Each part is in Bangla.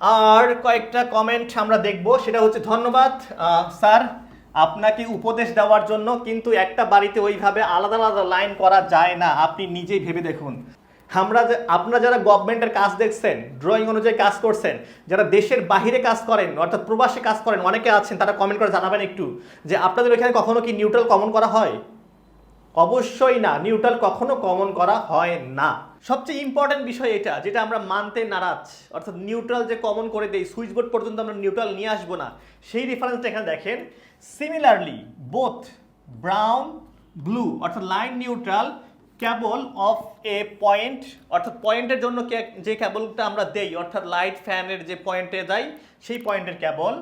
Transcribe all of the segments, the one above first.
আর কয়েকটা কমেন্ট আমরা দেখব, সেটা হচ্ছে ধন্যবাদ স্যার। আপনাকে উপদেশ দেওয়ার জন্য কিন্তু একটা বাড়িতে ওইভাবে আলাদা আলাদা লাইন করা যায় না, আপনি নিজেই ভেবে দেখুন। আমরা আপনারা যারা গভর্নমেন্টের কাজ দেখছেন ড্রয়িং অনুযায়ী কাজ করছেন, যারা দেশের বাহিরে কাজ করেন, অর্থাৎ প্রবাসে কাজ করেন, অনেকে আছেন, তারা কমেন্ট করে জানাবেন একটু, যে আপনাদের এখানে কখনো কি নিউট্রাল কমন করা হয়? অবশ্যই না নিউট্রাল কখনো কমন করা হয় না। সবচেয়ে ইম্পর্টেন্ট বিষয় এটা, যেটা আমরা মানতে নারাজ, অর্থাৎ নিউট্রাল যে কমন করে দেই সুইচ বোর্ড পর্যন্ত আমরা নিউট্রাল নিয়ে আসব না। সেই রেফারেন্সটা এখানে দেখেন। সিমিলারলি বোথ ব্রাউন ব্লু অর্থাৎ line neutral cable of a point অর্থাৎ পয়েন্টের জন্য যে ক্যাবলটা আমরা দেই, অর্থাৎ লাইট ফ্যানের যে পয়েন্টে যাই, সেই পয়েন্টের cable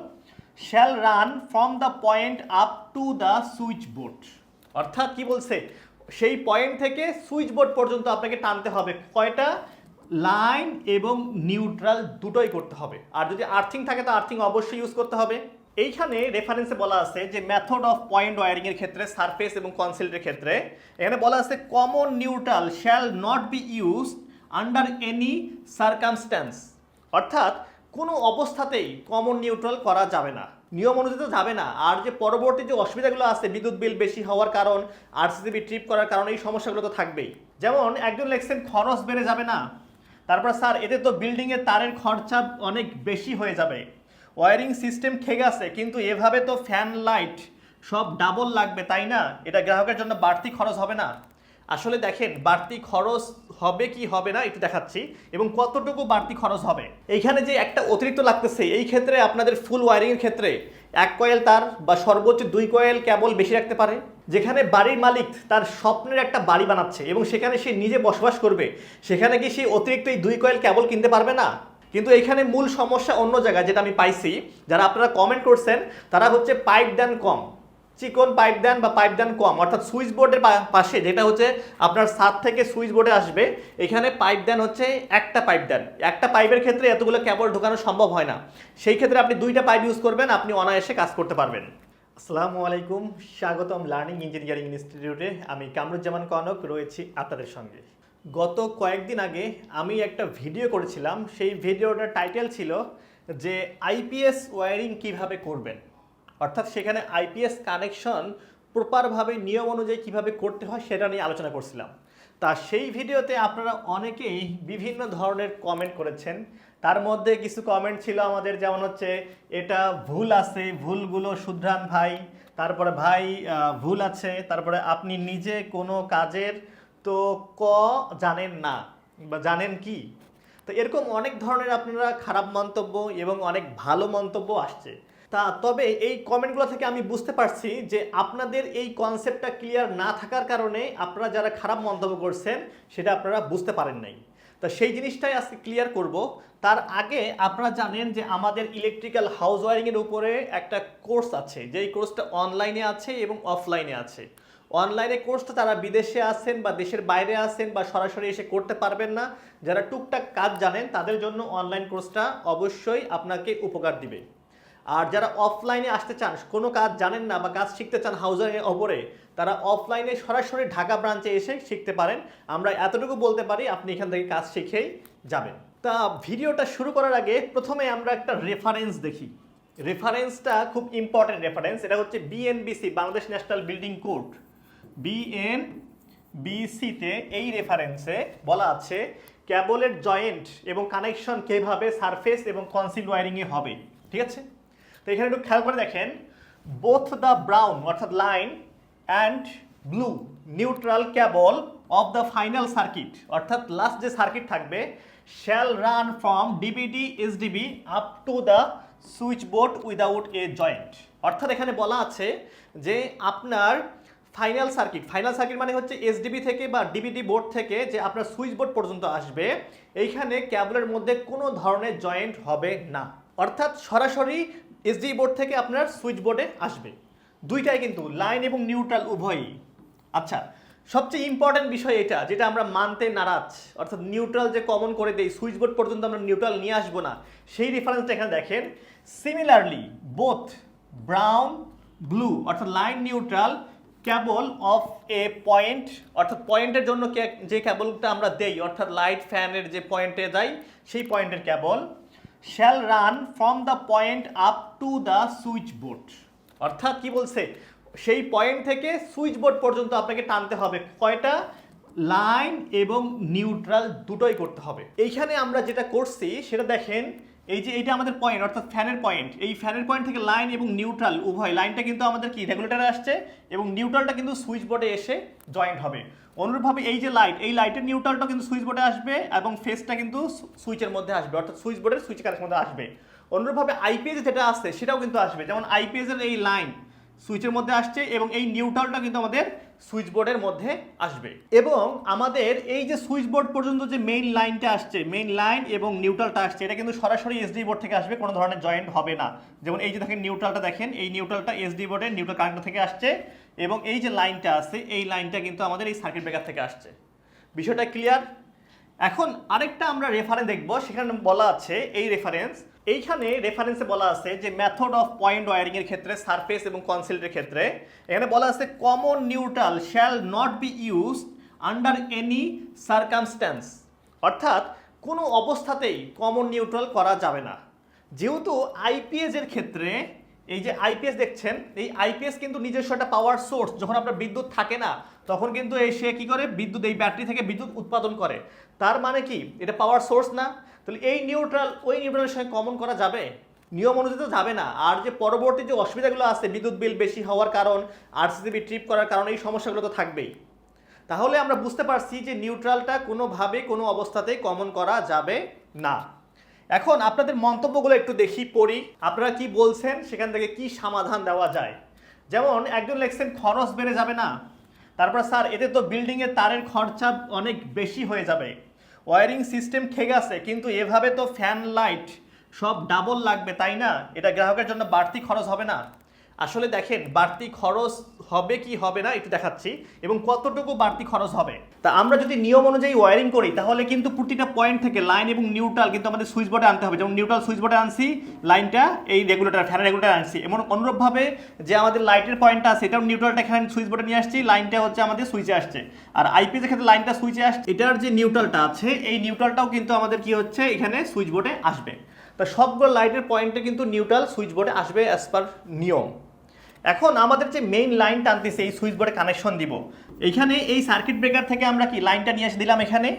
shall run from the point up to the switch board অর্থাৎ কি বলছে? সেই পয়েন্ট থেকে সুইচ বোর্ড পর্যন্ত আপনাকে টানতে হবে। কয়টা? লাইন এবং নিউট্রাল দুটোই করতে হবে। আর যদি আর্থিং থাকে, তো আর্থিং অবশ্যই ইউজ করতে হবে। এইখানে রেফারেন্সে বলা আছে যে মেথড অফ পয়েন্ট ওয়ারিং এর ক্ষেত্রে সারফেস এবং কনসিলের ক্ষেত্রে, এখানে বলা আছে common neutral shall not be use under any circumstance অর্থাৎ কোনো অবস্থাতেই কমন নিউট্রাল করা যাবে না। নিয়ম অনুযায়ী যাবে না। আর যে পরবর্তী যে অসুবিধাগুলো আছে, বিদ্যুৎ বিল বেশি হওয়ার কারণ আরসিসিবি ট্রিপ করার কারণে, এই সমস্যাগুলো তো থাকবেই। যেমন, একজন লেখছেন, খরচ বেড়ে যাবে না। তারপর, স্যার, এতে তো বিল্ডিংয়ের তারের খরচা অনেক বেশি হয়ে যাবে। ওয়ারিং সিস্টেম ঠিক আছে, কিন্তু এভাবে তো ফ্যান লাইট সব ডাবল লাগবে, তাই না? এটা গ্রাহকের জন্য বাড়তি খরচ হবে না। আসলে দেখেন, বাড়তি খরচ হবে কি হবে না একটু দেখাচ্ছি এবং কতটুকু বাড়তি খরচ হবে। এইখানে যে একটা অতিরিক্ত লাগতেছে, এই ক্ষেত্রে আপনাদের ফুল ওয়ারিংয়ের ক্ষেত্রে এক কয়েল তার বা সর্বোচ্চ দুই কয়েল কেবল বেশি রাখতে পারে, যেখানে বাড়ির মালিক তার স্বপ্নের একটা বাড়ি বানাচ্ছে এবং সেখানে সে নিজে বসবাস করবে, সেখানে কি সে অতিরিক্ত এই দুই কয়েল কেবল কিনতে পারবে না? কিন্তু এখানে মূল সমস্যা অন্য জায়গায় যেটা আমি পাইছি, যারা আপনারা কমেন্ট করছেন, তারা হচ্ছে পাইপ দেন কম চিকন পাইপ দেন বা পাইপ দেন কম, অর্থাৎ সুইচ বোর্ডের পাশে, যেটা হচ্ছে আপনার ছাদ থেকে সুইচ বোর্ডে আসবে, এখানে পাইপ দেন হচ্ছে একটা পাইপ দেন। একটা পাইপের ক্ষেত্রে এতগুলো কেবল ঢোকানো সম্ভব হয় না। সেই ক্ষেত্রে আপনি দুইটা পাইপ ইউজ করবেন, আপনি অনায়াসে কাজ করতে পারবেন। আসসালামু আলাইকুম, স্বাগতম লার্নিং ইঞ্জিনিয়ারিং ইনস্টিটিউটে আমি কামরুজ্জামান কনক, রয়েছি আপনাদের সঙ্গে। গত কয়েকদিন আগে আমি একটা ভিডিও করেছিলাম। সেই ভিডিওটার টাইটেল ছিল যে আইপিএস ওয়্যারিং কীভাবে করবেন। অর্থাৎ সেখানে আইপিএস কানেকশন প্রপারভাবে নিয়ম অনুযায়ী কীভাবে করতে হয় সেটা নিয়ে আলোচনা করছিলাম। তা সেই ভিডিওতে আপনারা অনেকেই বিভিন্ন ধরনের কমেন্ট করেছেন। তার মধ্যে কিছু কমেন্ট ছিল আমাদের, যেমন হচ্ছে, এটা ভুল আছে, ভুলগুলো শুধরান ভাই। তারপরে, ভাই ভুল আছে। তারপরে, আপনি নিজে কোনো কাজের তো ক জানেন না বা জানেন কি? তো এরকম অনেক ধরনের আপনারা খারাপ মন্তব্য এবং অনেক ভালো মন্তব্য আসছে। তা তবে এই কমেন্টগুলো থেকে আমি বুঝতে পারছি যে আপনাদের এই কনসেপ্টটা ক্লিয়ার না থাকার কারণে আপনারা যারা খারাপ মন্তব্য করছেন, সেটা আপনারা বুঝতে পারেন নাই। তা সেই জিনিসটাই আজকে ক্লিয়ার করব। তার আগে আপনারা জানেন যে আমাদের ইলেকট্রিক্যাল হাউস ওয়ারিংয়ের উপরে একটা কোর্স আছে, যেই কোর্সটা অনলাইনে আছে এবং অফলাইনে আছে। অনলাইনে কোর্সটা তারা বিদেশে আছেন বা দেশের বাইরে আছেন বা সরাসরি এসে করতে পারবেন না, যারা টুকটাক কাজ জানেন, তাদের জন্য অনলাইন কোর্সটা অবশ্যই আপনাকে উপকার দিবে। আর যারা অফলাইনে আসতে চান, কোনো কাজ জানেন না বা কাজ শিখতে চান হাউজারের ওপরে, তারা অফলাইনে সরাসরি ঢাকা ব্রাঞ্চে এসে শিখতে পারেন। আমরা এতটুকু বলতে পারি, আপনি এখান থেকে কাজ শিখেই যাবেন। তা ভিডিওটা শুরু করার আগে প্রথমে আমরা একটা রেফারেন্স দেখি। রেফারেন্সটা খুব ইম্পর্টেন্ট রেফারেন্স এটা হচ্ছে BNBC Bangladesh national building code. BN বিসিতে এই রেফারেন্সে বলা আছে ক্যাবলের জয়েন্ট এবং কানেকশন কীভাবে সারফেস এবং কনসিল ওয়ারিংয়ে হবে। ঠিক আছে? তো এখানে একটু খেয়াল করে দেখেন বোথ দ্য ব্রাউন অর্থাৎ line and blue neutral cable of the final circuit অর্থাৎ লাস্ট যে সার্কিট থাকবে shall run from DBD SDB up to the switch board without a joint অর্থাৎ এখানে বলা আছে যে আপনার ফাইনাল সার্কিট ফাইনাল সার্কিট মানে হচ্ছে এসডিবি থেকে বা ডিবিডি বোর্ড থেকে যে আপনার সুইচ বোর্ড পর্যন্ত আসবে, এইখানে ক্যাবলের মধ্যে কোনো ধরনের জয়েন্ট হবে না। অর্থাৎ সরাসরি এসডি বোর্ড থেকে আপনার সুইচ বোর্ডে আসবে। দুইটাই কিন্তু লাইন এবং নিউট্রাল উভয়ই। আচ্ছা সবচেয়ে ইম্পর্টেন্ট বিষয় এটা, যেটা আমরা মানতে নারাজ, অর্থাৎ নিউট্রাল যে কমন করে দেই সুইচ বোর্ড পর্যন্ত আমরা নিউট্রাল নিয়ে আসব না। সেই রেফারেন্সটা এখানে দেখেন। সিমিলারলি বোথ ব্রাউন ব্লু অর্থাৎ line neutral cable of a point অর্থাৎ পয়েন্টের জন্য যে ক্যাবলটা আমরা দেই, অর্থাৎ লাইট ফ্যানের যে পয়েন্টে যাই, সেই পয়েন্টের cable shall run from the point up to the switch board অর্থাৎ কি বলছে? সেই পয়েন্ট থেকে সুইচ বোর্ড পর্যন্ত আপনাকে টানতে হবে। কয়টা? লাইন এবং নিউট্রাল দুটোই করতে হবে। এইখানে আমরা যেটা করছি, সেটা দেখেন, এই যে এটা আমাদের পয়েন্ট অর্থাৎ ফ্যানের পয়েন্ট এই ফ্যানের পয়েন্ট থেকে লাইন এবং নিউট্রাল, উভয়, লাইনটা কিন্তু আমাদের কি? রেগুলেটরে আসছে এবং নিউট্রালটা কিন্তু সুইচ বোর্ডে এসে জয়েন্ট হবে। অনুরূপভাবে এই যে লাইট এই লাইটের নিউট্রালটা কিন্তু সুইচ বোর্ডে আসবে এবং ফেসটা কিন্তু সুইচের মধ্যে আসবে, অর্থাৎ সুইচ বোর্ডের সুইচ কানেকশন মধ্যে আসবে। অনুরূপভাবে আইপিএস যেটা আসছে সেটাও কিন্তু আসবে। যেমন আইপিএস এর এই লাইন সুইচের মধ্যে আসছে এবং এই নিউট্রালটা কিন্তু আমাদের সুইচ বোর্ডের মধ্যে আসবে। এবং আমাদের এই যে সুইচ বোর্ড পর্যন্ত যে মেইন লাইনটা আসছে মেইন লাইন এবং নিউট্রালটা আসছে, এটা কিন্তু সরাসরি এসডি বোর্ড থেকে আসবে, কোনো ধরনের জয়েন্ট হবে না। যেমন এই যে দেখেন নিউট্রালটা দেখেন, এই নিউট্রালটা এসডি বোর্ডের নিউট্রাল কানেক্টর থেকে আসছে এবং এই যে লাইনটা আছে, এই লাইনটা কিন্তু আমাদের এই সার্কিট ব্রেকার থেকে আসছে। বিষয়টা ক্লিয়ার এখন আরেকটা আমরা রেফারেন্স দেখব, সেখানে বলা আছে এই রেফারেন্স এইখানে রেফারেন্সে বলা আছে যে মেথড অফ পয়েন্ট ওয়ারিং এর ক্ষেত্রে সারফেস এবং কনসিলের ক্ষেত্রে, এখানে বলা আছে common neutral shall not be use under any circumstance অর্থাৎ, কোনো অবস্থাতেই কমন নিউট্রাল করা যাবে না। যেহেতু আইপিএস এর ক্ষেত্রে, এই যে আইপিএস দেখছেন, এই আইপিএস কিন্তু নিজস্ব একটা পাওয়ার সোর্স যখন আপনার বিদ্যুৎ থাকে না, তখন কিন্তু এই সে কি করে? বিদ্যুৎ, এই ব্যাটারি থেকে বিদ্যুৎ উৎপাদন করে। তার মানে কি? এটা পাওয়ার সোর্স না। তাহলে এই নিউট্রাল ওই নিউট্রালের সঙ্গে কমন করা যাবে? নিয়ম অনুযায়ী তো যাবে না। আর যে পরবর্তী যে অসুবিধাগুলো আছে, বিদ্যুৎ বিল বেশি হওয়ার কারণ আরসিসিবি ট্রিপ করার কারণে, এই সমস্যাগুলো তো থাকবেই। তাহলে আমরা বুঝতে পারছি যে নিউট্রালটা কোনোভাবে কোনো অবস্থাতেই কমন করা যাবে না। এখন আপনাদের মন্তব্যগুলো একটু দেখি, পড়ি। আপনারা কি বলছেন, সেখান থেকে কি সমাধান দেওয়া যায়? যেমন, একজন লেখছেন, খরচ বেড়ে যাবে না। তারপর স্যার, এতে তো বিল্ডিংয়ের তারের খরচা অনেক বেশি হয়ে যাবে। ওয়ারিং সিস্টেম ঠিক আছে, কিন্তু এভাবে তো ফ্যান লাইট সব ডাবল লাগবে, তাই না? এটা গ্রাহকের জন্য বাড়তি খরচ হবে না। আসলে দেখেন, বাড়তি খরচ হবে কি হবে না একটু দেখাচ্ছি এবং কতটুকু বাড়তি খরচ হবে। তা আমরা যদি নিয়ম অনুযায়ী ওয়ারিং করি, তাহলে কিন্তু প্রতিটা পয়েন্ট থেকে লাইন এবং নিউট্রাল কিন্তু আমাদের সুইচ বোর্ডে আনতে হবে। যেমন নিউট্রাল সুইচ বোর্ডে আনছি লাইনটা এই রেগুলেটার ফ্যানের রেগুলেটর আনছি। এমন অনুরূপভাবে যে আমাদের লাইটের পয়েন্টটা আছে, এটাও নিউট্রালটা এখানে সুইচ বোর্ডে নিয়ে আসছি লাইনটা হচ্ছে আমাদের সুইচে আসছে। আর আইপিএস এর ক্ষেত্রে লাইনটা সুইচে আসছে, এটার যে নিউট্রালটা আছে, এই নিউট্রালটাও কিন্তু আমাদের কি হচ্ছে, এখানে সুইচ বোর্ডে আসবে। তা সবগুলো লাইটের পয়েন্টে কিন্তু নিউট্রাল সুইচ বোর্ডে আসবে অ্যাজ পার নিয়ম। এখন আমাদের যে মেইন লাইন টানতেছে এই সুইচ বোর্ডে কানেকশন দিব। এইখানে এই সার্কিট ব্রেকার থেকে আমরা কি লাইনটা নিয়ে এসে দিলাম এখানে?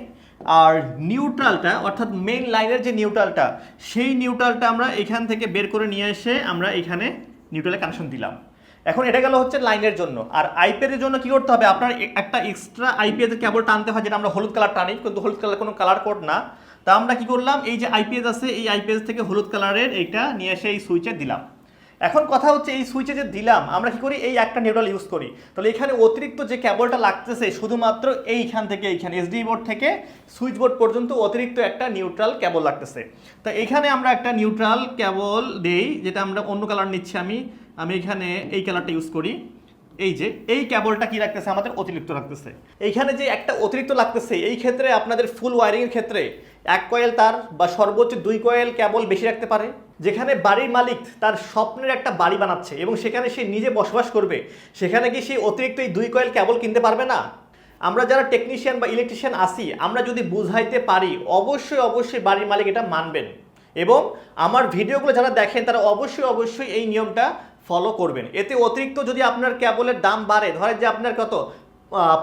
আর নিউট্রালটা অর্থাৎ মেইন লাইনের যে নিউট্রালটা সেই নিউট্রালটা আমরা এখান থেকে বের করে নিয়ে এসে আমরা এখানে নিউট্রালে কানেকশন দিলাম। এখন এটা গেল হচ্ছে লাইনের জন্য। আর আইপিএস এর জন্য কি করতে হবে? আপনার একটা এক্সট্রা আইপিএস কেবল টানতে হয়, যেটা আমরা হলুদ কালার টানি, কিন্তু হলুদ কালার কোনো কালার কোড না। তা আমরা কি করলাম? এই যে আইপিএস আছে, এই আইপিএস থেকে হলুদ কালারের এইটা নিয়ে এসে এই সুইচে দিলাম। এখন কথা হচ্ছে এই সুইচে যে দিলাম, আমরা কি করি? এই একটা নিউট্রাল ইউজ করি। তাহলে এখানে অতিরিক্ত যে ক্যাবলটা লাগতেছে, শুধুমাত্র এইখান থেকে এইখানে এসডি বোর্ড থেকে সুইচ বোর্ড পর্যন্ত অতিরিক্ত একটা নিউট্রাল ক্যাবল লাগতেছে। তো এখানে আমরা একটা নিউট্রাল ক্যাবল দেই, যেটা আমরা অন্য কালার নিচ্ছি আমি। আমি এখানে এই কালারটা ইউজ করি। এই যে, এই কেবলটা কি রাখতেছে? আমাদের অতিরিক্ত রাখতেছে। এইখানে যে একটা অতিরিক্ত লাগতেছে, এই ক্ষেত্রে আপনাদের ফুল ওয়ারিংয়ের ক্ষেত্রে এক কয়েল তার বা সর্বোচ্চ দুই কয়েল কেবল বেশি রাখতে পারে, যেখানে বাড়ির মালিক তার স্বপ্নের একটা বাড়ি বানাচ্ছে এবং সেখানে সে নিজে বসবাস করবে, সেখানে কি সেই অতিরিক্ত এই দুই কয়েল কেবল কিনতে পারবে না? আমরা যারা টেকনিশিয়ান বা ইলেকট্রিশিয়ান আসি আমরা যদি বুঝাইতে পারি, অবশ্যই অবশ্যই বাড়ির মালিক এটা মানবেন। এবং আমার ভিডিওগুলো যারা দেখেন, তারা অবশ্যই অবশ্যই এই নিয়মটা ফলো করবেন। এতে অতিরিক্ত যদি আপনার কেবলের দাম বাড়ে, ধরেন যে আপনার কত?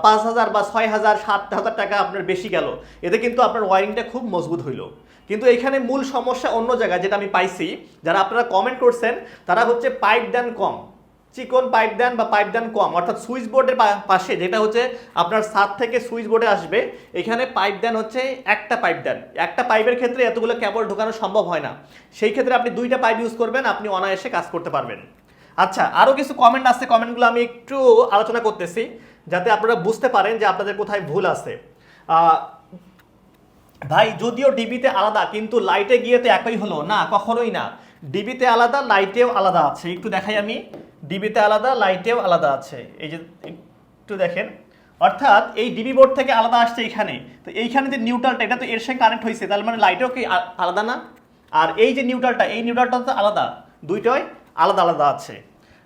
পাঁচ হাজার বা ছয় হাজার, সাত হাজার টাকা আপনার বেশি গেল। এতে কিন্তু আপনার ওয়ারিংটা খুব মজবুত হইল। কিন্তু এখানে মূল সমস্যা অন্য জায়গায় যেটা আমি পাইছি, যারা আপনারা কমেন্ট করছেন, তারা হচ্ছে পাইপ দেন কম। চিকন পাইপ দেন বা পাইপ দেন কম। অর্থাৎ সুইচ বোর্ডের পাশে, যেটা হচ্ছে আপনার সাত থেকে সুইচ বোর্ডে আসবে, এখানে পাইপ দেন হচ্ছে একটা পাইপ দেন একটা পাইপের ক্ষেত্রে এতগুলো কেবল ঢোকানো সম্ভব হয় না। সেই ক্ষেত্রে আপনি দুইটা পাইপ ইউজ করবেন, আপনি অনায়াসে কাজ করতে পারবেন। আচ্ছা আরও কিছু কমেন্ট আছে কমেন্টগুলো আমি একটু আলোচনা করতেছি, যাতে আপনারা বুঝতে পারেন যে আপনাদের কোথায় ভুল আছে। ভাই, যদিও ডিবিতে আলাদা, কিন্তু লাইটে গিয়ে তো একই হলো। না, কখনোই না। ডিবিতে আলাদা লাইটেও আলাদা আছে। একটু দেখাই আমি। ডিবিতে আলাদা লাইটেও আলাদা আছে। এই যে, একটু দেখেন। অর্থাৎ এই ডিবি বোর্ড থেকে আলাদা আসছে এইখানে তো এইখানে যে নিউট্রালটা এটা তো এর সঙ্গে কানেক্ট হয়েছে। তাহলে মানে লাইটেও কি আলাদা না? আর এই যে নিউট্রালটা এই নিউট্রালটা তো আলাদা। দুইটাই আলাদা আলাদা আছে।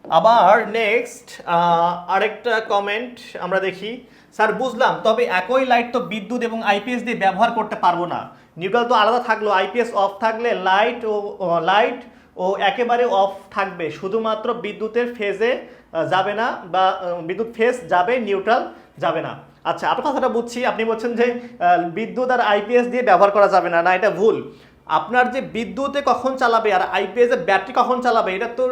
আবার নেক্সট আরেকটা কমেন্ট আমরা দেখি। স্যার, বুঝলাম, তবে একই লাইট তো বিদ্যুৎ এবং আইপিএস দিয়ে ব্যবহার করতে পারব না। নিউট্রাল তো আলাদা থাকল আইপিএস অফ থাকলে লাইট ও লাইট ও একেবারে অফ থাকবে। শুধুমাত্র বিদ্যুতের ফেজে যাবে না বা বিদ্যুৎ ফেজ যাবে নিউট্রাল যাবে না। আচ্ছা আপনার কথাটা বুঝছি। আপনি বলছেন যে বিদ্যুৎ আর আইপিএস দিয়ে ব্যবহার করা যাবে না না, এটা ভুল। আপনার যে বিদ্যুতে কখন চালাবে আর আইপিএস এর ব্যাটারি কখন চালাবে, এটা তো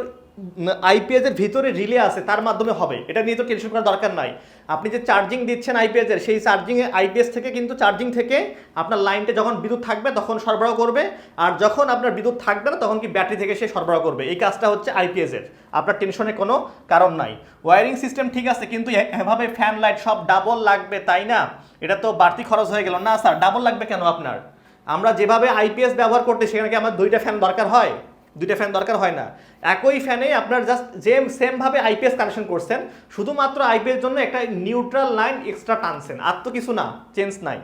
আইপিএস এর ভিতরে রিলে আছে, তার মাধ্যমে হবে। এটা নিয়ে তো টেনশন করার দরকার নাই। আপনি যে চার্জিং দিচ্ছেন আইপিএস এর সেই চার্জিং আইপিএস থেকে কিন্তু চার্জিং থেকে আপনার লাইনটা যখন বিদ্যুৎ থাকবে, তখন সরবরাহ করবে। আর যখন আপনার বিদ্যুৎ থাকবে না, তখন কি ব্যাটারি থেকে সে সরবরাহ করবে। এই কাজটা হচ্ছে আইপিএস এর আপনার টেনশনের কোনো কারণ নাই। ওয়ারিং সিস্টেম ঠিক আছে, কিন্তু এভাবে ফ্যান লাইট সব ডাবল লাগবে, তাই না? এটা তো বাড়তি খরচ হয়ে গেল। না স্যার ডাবল লাগবে কেন আপনার? আমরা যেভাবে আইপিএস ব্যবহার করতে সেখানে কি আমার দুইটা ফ্যান দরকার হয়? দুইটা ফ্যান দরকার হয় না। একই ফ্যানে আপনার জাস্ট যেম সেমভাবে আইপিএস কানেকশন করছেন, শুধুমাত্র আইপিএস জন্য একটা নিউট্রাল লাইন এক্সট্রা টানছেন। আর তো কিছু না চেঞ্জ নাই।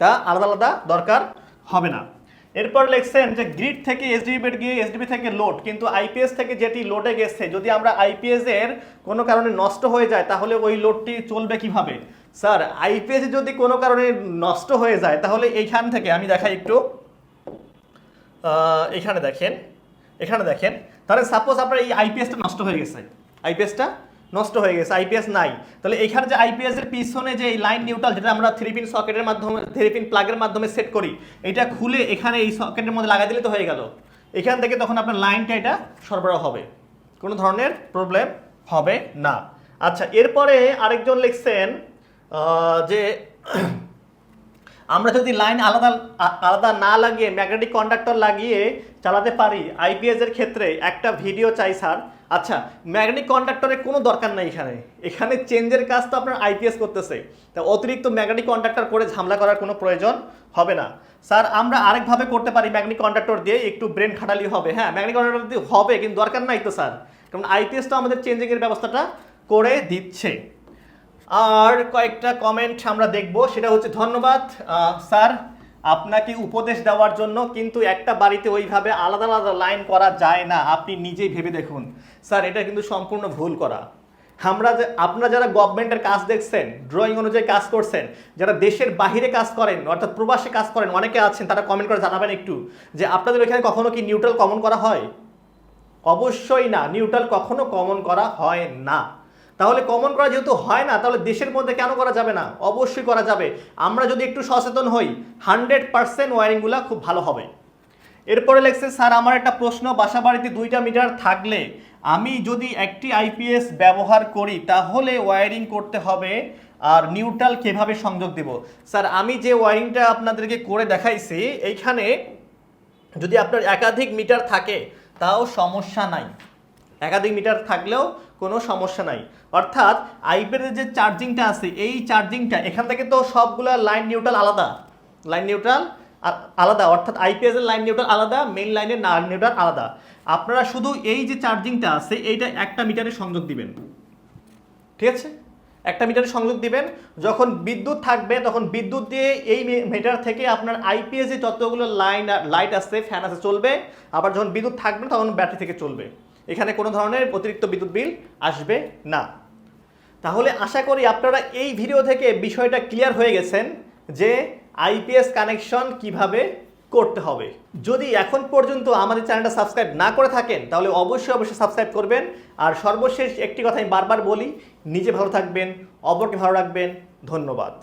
তা আলাদা আলাদা দরকার হবে না। এরপর লিখছেন যে গ্রিড থেকে এসডিবি গিয়ে এসডিবি থেকে লোড কিন্তু আইপিএস থেকে যেটি লোডে গেছে, যদি আমরা আইপিএস এর কোনো কারণে নষ্ট হয়ে যায়, তাহলে ওই লোডটি চলবে কীভাবে? স্যার, আইপিএস যদি কোনো কারণে নষ্ট হয়ে যায়, তাহলে এইখান থেকে আমি দেখাই একটু। এখানে দেখেন এখানে দেখেন। তাহলে সাপোজ আপনার এই আইপিএসটা নষ্ট হয়ে গেছে। আইপিএসটা নষ্ট হয়ে গেছে, আইপিএস নাই। তাহলে এখানে যে আইপিএস এর পিছনে যে লাইন নিউট্রাল যেটা আমরা থ্রি পিন সকেটের মাধ্যমে থ্রি পিন প্লাগের মাধ্যমে সেট করি, এটা খুলে এখানে এই সকেটের মধ্যে লাগাই দিলে তো হয়ে গেল। এখান থেকে তখন আপনার লাইনটা এটা সরবরাহ হবে। কোনো ধরনের প্রবলেম হবে না। আচ্ছা এরপরে আরেকজন লিখছেন যে আমরা যদি লাইন আলাদা আলাদা না লাগিয়ে ম্যাগনেটিক কন্ডাক্টর লাগিয়ে চালাতে পারি আইপিএস এর ক্ষেত্রে, একটা ভিডিও চাই স্যার। আচ্ছা ম্যাগনেটিক কন্ডাক্টরের কোনো দরকার নাই এখানে। এখানে চেঞ্জের কাজ তো আপনার আইপিএস করতেছে। তা অতিরিক্ত ম্যাগনেটিক কন্ডাক্টর করে ঝামেলা করার কোনো প্রয়োজন হবে না। স্যার, আমরা আরেকভাবে করতে পারি ম্যাগনেটিক কন্ডাক্টর দিয়ে, একটু ব্রেন খাটালি হবে। হ্যাঁ ম্যাগনেটিক কন্ডাক্টর দিয়ে হবে, কিন্তু দরকার নাই তো স্যার। কারণ আইপিএস তো আমাদের চেঞ্জিংয়ের ব্যবস্থাটা করে দিচ্ছে। আর কয়েকটা কমেন্ট আমরা দেখব, সেটা হচ্ছে ধন্যবাদ স্যার, আপনাকে উপদেশ দেওয়ার জন্য, কিন্তু একটা বাড়িতে ওইভাবে আলাদা আলাদা লাইন করা যায় না, আপনি নিজেই ভেবে দেখুন। স্যার, এটা কিন্তু সম্পূর্ণ ভুল করা। আমরা যে, আপনারা যারা গভর্নমেন্টের কাজ দেখছেন ড্রয়িং অনুযায়ী কাজ করছেন, যারা দেশের বাহিরে কাজ করেন, অর্থাৎ প্রবাসে কাজ করেন, অনেকে আছেন, তারা কমেন্ট করে জানাবেন একটু, যে আপনাদের ওইখানে কখনো কি নিউট্রাল কমন করা হয়? অবশ্যই না নিউট্রাল কখনো কমন করা হয় না। তাহলে কমন করা যেহেতু হয় না, তাহলে দেশের মধ্যে কেন করা যাবে না? অবশ্যই করা যাবে। আমরা যদি একটু সচেতন হই হান্ড্রেড পার্সেন্ট ওয়ারিংগুলো খুব ভালো হবে। এরপরে লেখছে, স্যার, আমার একটা প্রশ্ন বাসা বাড়িতে দুইটা মিটার থাকলে আমি যদি একটি আইপিএস ব্যবহার করি, তাহলে ওয়ারিং করতে হবে আর নিউট্রাল কীভাবে সংযোগ দেব? স্যার, আমি যে ওয়ারিংটা আপনাদেরকে করে দেখাইছি, এইখানে যদি আপনার একাধিক মিটার থাকে, তাও সমস্যা নাই। একাধিক মিটার থাকলেও কোনো সমস্যা নাই। অর্থাৎ আইপ্যাডের যে চার্জিংটা আছে, এই চার্জিংটা, এখান থেকে তো সবগুলা লাইন নিউট্রাল আলাদা। লাইন নিউট্রাল আলাদা। অর্থাৎ আইপিএসের লাইন নিউট্রাল আলাদা, মেইন লাইনের লাইন নিউট্রাল আলাদা। আপনারা শুধু এই যে চার্জিংটা আছে, এইটা একটা মিটারে সংযোগ দিবেন। ঠিক আছে? একটা মিটারে সংযোগ দিবেন। যখন বিদ্যুৎ থাকবে, তখন বিদ্যুৎ দিয়ে এই মিটার থেকে আপনার আইপিএস যতগুলো লাইন, লাইট আছে, ফ্যান আছে, চলবে। আবার যখন বিদ্যুৎ থাকবে, তখন ব্যাটারি থেকে চলবে। এখানে কোনো ধরনের অতিরিক্ত বিদ্যুৎ বিল আসবে না। তাহলে আশা করি আপনারা এই ভিডিও থেকে বিষয়টা ক্লিয়ার হয়ে গেছেন যে আইপিএস কানেকশন কীভাবে করতে হবে। যদি এখন পর্যন্ত আমাদের চ্যানেলটা সাবস্ক্রাইব না করে থাকেন, তাহলে অবশ্যই অবশ্যই সাবস্ক্রাইব করবেন। আর সর্বশেষ একটি কথা আমি বারবার বলি, নিজে ভালো থাকবেন, অপরকে ভালো রাখবেন, ধন্যবাদ।